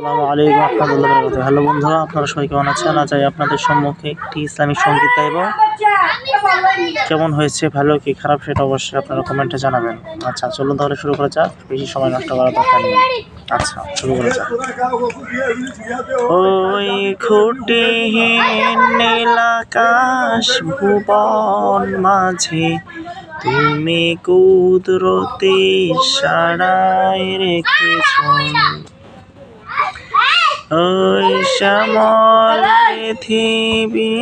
আসসালামু আলাইকুম বরকাতুহু। হ্যালো বন্ধুরা, আপনারা সবাই কেমন আছেন? আমি আপনাদের সম্মুখে একটি ইসলামিক সংগীত গাইব। কেমন হয়েছে, ভালো কি খারাপ সেটা অবশ্যই আপনারা কমেন্টে জানাবেন। আচ্ছা চলুন তাহলে শুরু করা যাক। বেশি সময় নষ্ট করা দরকার নেই। আচ্ছা শুরু করা যাক। ওই খুঁটিহীন নীলাকাশ ভুবন মাঝে তুমি কুদরতে সারাই রেখেছ। ওই শ্যামল পৃথিবী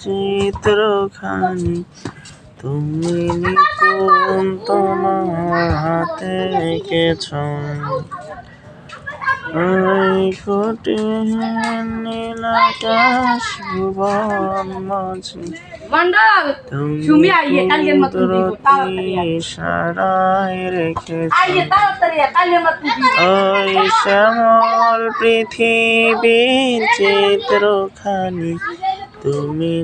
চিত্রখানি তুমি নিপুণ তোমার হাতে এঁকেছ ওই কঠিন নীলাকাশ ভুবন মাঝে। মন্ডল সুমি আইয়ে কালকে মত দিব তাড়াতাড়ি সারাই রেখেছ। আইয়ে তাড়াতাড়ি কালকে মত দিব ওই শ্যামল পৃথিবীর চিত্রখানি তুমি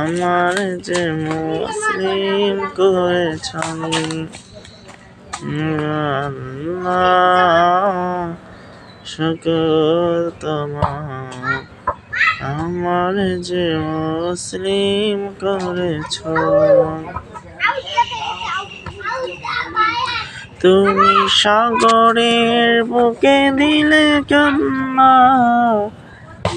আমার যে মুসলিম করেছ আল্লাহ শুকুর আমার যে মুসলিম করেছ তুমি সাগরের বুকে দিলে কান্না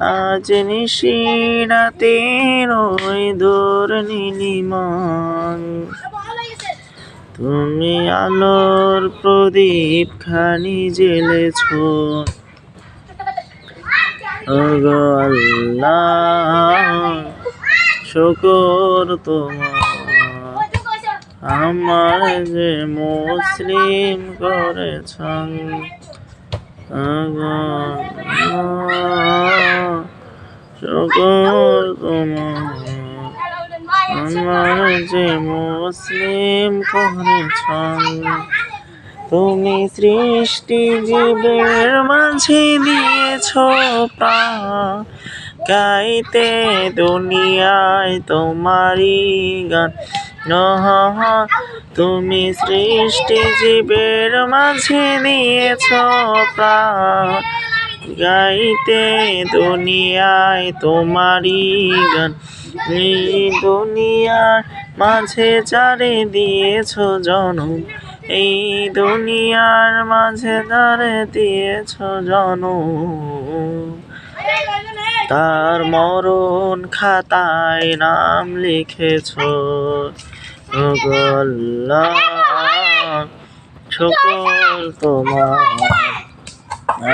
আজ নিশিরাতে রই দূর নীলিমা তুমি আলোর প্রদীপ খানি জেলেছ শুকর তোমার। আমার যে মুসলিম করেছেন মুসলিম করেছেন তুমি সৃষ্টি জীবের মাঝে দিয়েছ প্রাণ গাইতে দুনিয়ায় তোমারই গান। নহ তুমি সৃষ্টি জীবের মাঝে প্রাণ। গাইতে দুনিয়ায় তোমারই গান। এই দুনিয়ার মাঝে চারে দিয়েছ জনম, এই দুনিয়ার মাঝে দাঁড়ে দিয়েছ জনম। তার মরণ খাতায় নাম লিখেছ। আল্লাহ তোমার।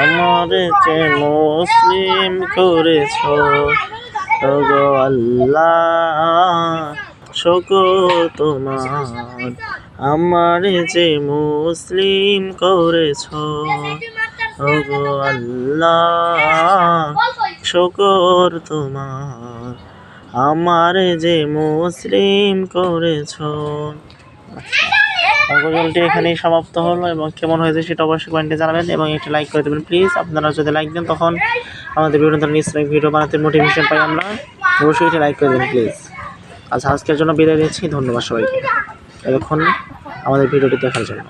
আমার যে মুসলিম করেছ। আল্লাহ শুকর তোমার। আমার যে মুসলিম করেছ। ওগো আল্লাহ শুকর তোমার। আমার যে মুসলিম করেছ। গজলটি এখানেই সমাপ্ত হলো এবং কেমন হয়েছে সেটা অবশ্যই কমেন্টে জানাবেন এবং একটি লাইক করে দেবেন। প্লিজ আপনারা যদি লাইক দেন, তখন আমাদের বিভিন্ন ধরনের ইসলামিক ভিডিও বানাতে মোটিভেশন পাই আমরা। অবশ্যই এটি লাইক করে দেবেন, প্লিজ। আচ্ছা আজকের জন্য বিদায় দিচ্ছি ধন্যবাদ সবাইকে। এতক্ষণ আমাদের ভিডিওটি দেখার জন্য।